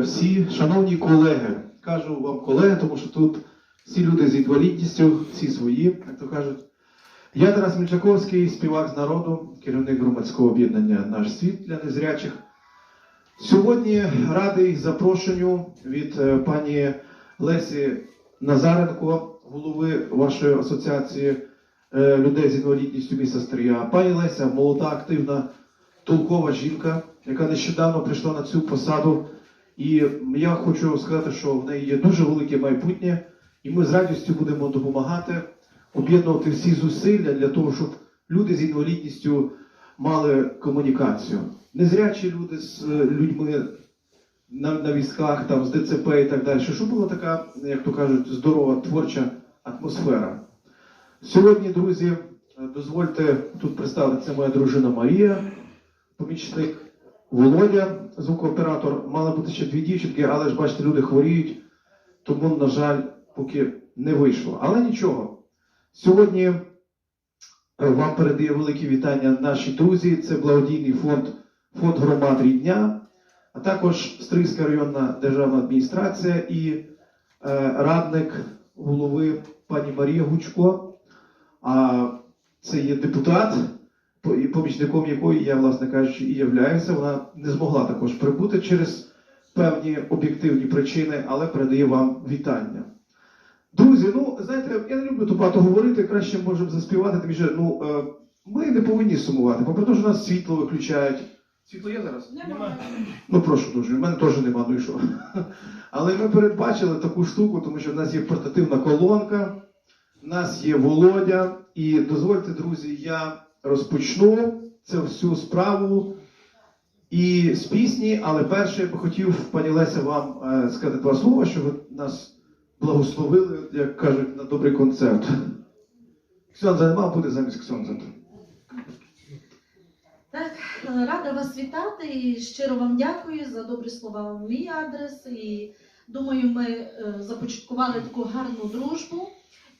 Всі шановні колеги, кажу вам колеги, тому що тут всі люди з інвалідністю, всі свої, як то кажуть. Я Тарас Мільчаковський, співак з народу, керівник громадського об'єднання Наш світ для незрячих. Сьогодні радий запрошенню від е, пані Лесі Назаренко, голови вашої асоціації е, людей з інвалідністю міста Стрия. Пані Леся молода, активна, толкова жінка, яка нещодавно прийшла на цю посаду. І я хочу сказати, що в неї є дуже велике майбутнє, і ми з радістю будемо допомагати об'єднувати всі зусилля для того, щоб люди з інвалідністю мали комунікацію. Незрячі люди з е, людьми на, на візках, там, з ДЦП і так далі, щоб була така, як то кажуть, здорова творча атмосфера. Сьогодні, друзі, е, дозвольте тут представитися моя дружина Марія, помічник Володя, звукооператор. Мали бути ще дві дівчинки, але ж бачите, люди хворіють, тому, на жаль, поки не вийшло. Але нічого. Сьогодні е, вам передає великі вітання наші друзі. Це благодійний фонд, фонд громад рідня, а також Стрийська районна державна адміністрація і е, радник голови пані Марія Гучко. А це є депутат, помічником якої я, власне кажучи, і являюся. Вона не змогла також прибути через певні об'єктивні причини, але передає вам вітання. Друзі, ну знаєте, я не люблю тут багато говорити, краще можемо заспівати. Тим більше, ну е, ми не повинні сумувати. Попри те, що нас світло виключають. Світло є зараз? Немає. Ну прошу дуже, в мене теж нема, ну і що. Але ми передбачили таку штуку, тому що в нас є портативна колонка, в нас є Володя. І дозвольте, друзі, я розпочну цю всю справу і з пісні, але перше я би хотів, пані Леся, вам е, сказати два слова, що ви нас благословили, як кажуть, на добрий концерт. Ксьонза нема, буде замість Ксьонза. Так, е, рада вас вітати і щиро вам дякую за добрі слова в мій адрес. І думаю, ми е, започаткували таку гарну дружбу,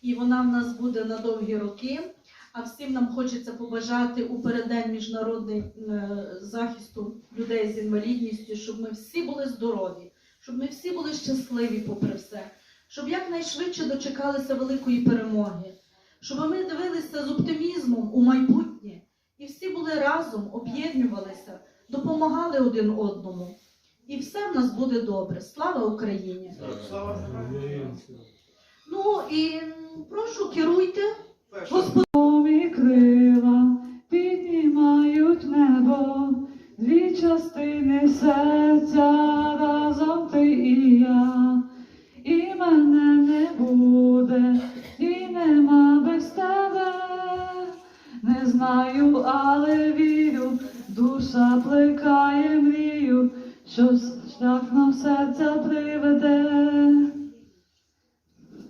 і вона в нас буде на довгі роки. А всім нам хочеться побажати у переддень міжнародний е, захисту людей з інвалідністю, щоб ми всі були здорові, щоб ми всі були щасливі попри все, щоб якнайшвидше дочекалися великої перемоги, щоб ми дивилися з оптимізмом у майбутнє. І всі були разом, об'єднувалися, допомагали один одному. І все в нас буде добре. Слава Україні! Ну і прошу керуйте. Господи, дві частини серця разом ти і я, і мене не буде, і нема без тебе. Не знаю, але вірю, душа плекає мрію, що шлях нам серця приведе.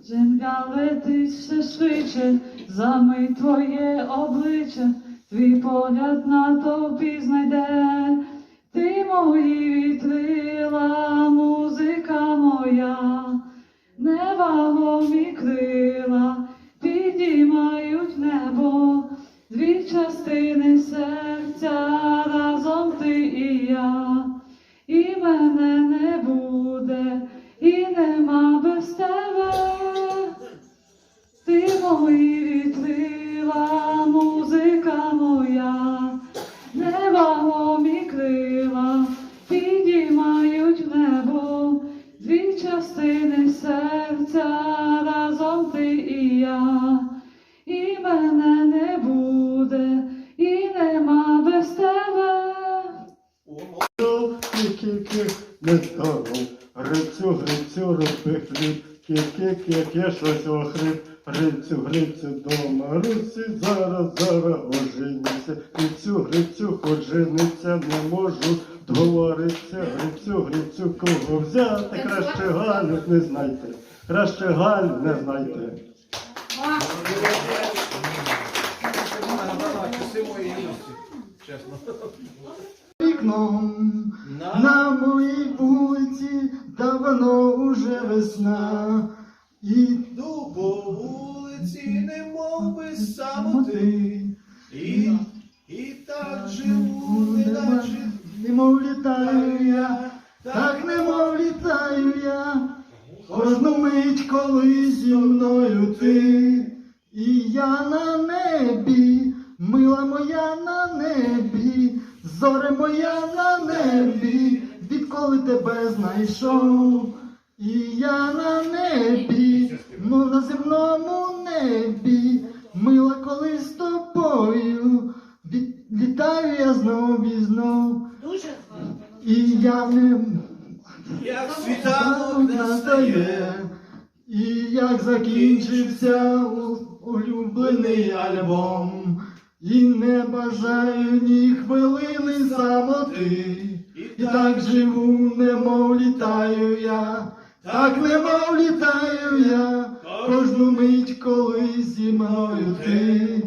Земля летить все швидше, замить твоє обличчя, твій погляд на товпі знайде, ти мої вітрила, музика моя, невагомі крила кі-кі-кі, щось охрип, грицю, грицю, дома, руці, зараз, зараз оженюся, грицю, грицю, хоч жениться, не можу. Договориться, грицю, грицю, кого взяти, краще Галю не знайте, краще Галю не знайте. вікном на моїй вулиці давно уже весна. І Йду по вулиці, немов би самоти, і, і так живу, не неначе немов літаю я, так немов Кожну мить, коли зі мною ти, і я на небі, мила моя на небі, зоре моя на небі, відколи тебе знайшов, і я на небі, мов на земному небі, мила, коли з тобою, літаю я знов і знов, Дуже і я не Як світанок настає, і як закінчився улюблений альбом, і не бажаю ні хвилини самоти, і так живу, немов літаю я, так немов літаю я, кожну мить, коли зі мною ти.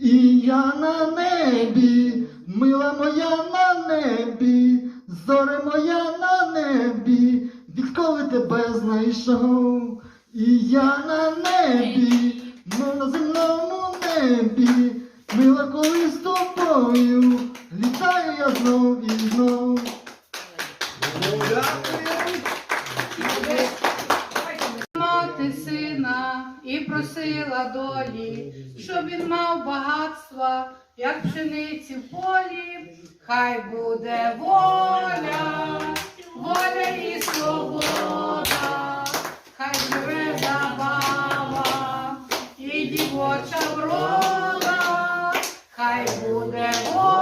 І я на небі, мила моя на небі, зоре моя на небі, відколи тебе знайшов, і я на небі, мов на земному небі, мила, коли з тобою, літаю я знов і знов. мати сина і просила долі, щоб він мав багатства, як пшениці в полі. Хай буде воля, воля і свобода, хай живе забава і дівоча врода, хай буде воля,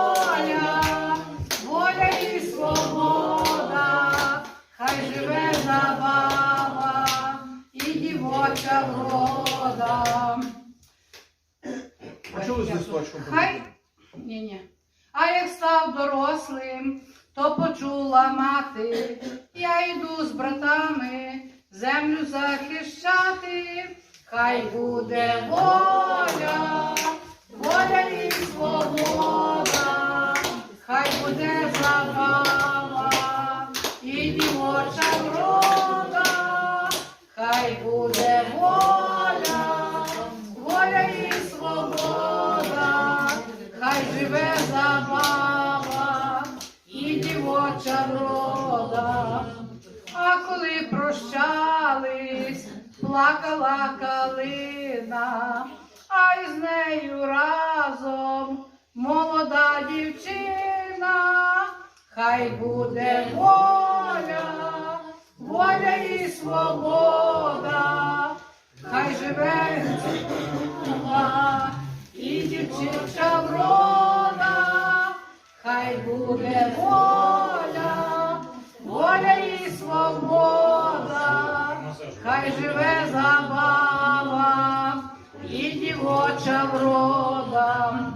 Листочком? Хай ні, ні. А як став дорослим, то почула мати, я йду з братами землю захищати. Хай буде воля, воля і свобода, хай буде забава і дівоча врода, хай буде воля, воля і свобода, хай живе забава і врода. А коли прощались, плакала калина, а із нею разом молода дівчина, хай буде воля, воля і свобода, хай живе і дівчинча врода, хай буде воля, хай живе забава і дівоча врода.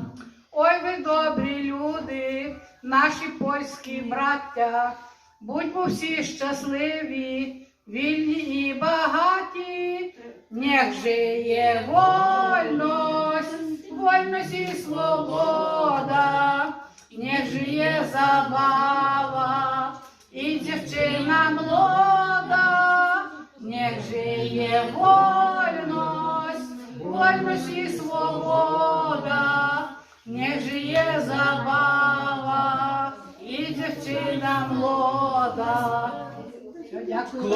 Ой, ви добрі люди, наші польські браття, будьмо всі щасливі, вільні і багаті, Нех жиє вольність, вольність і свобода, нех жиє забава і дівчина молода, нех вольность, вольність, вольність і свобода, не жиє забава і дівчина молода. Дякую.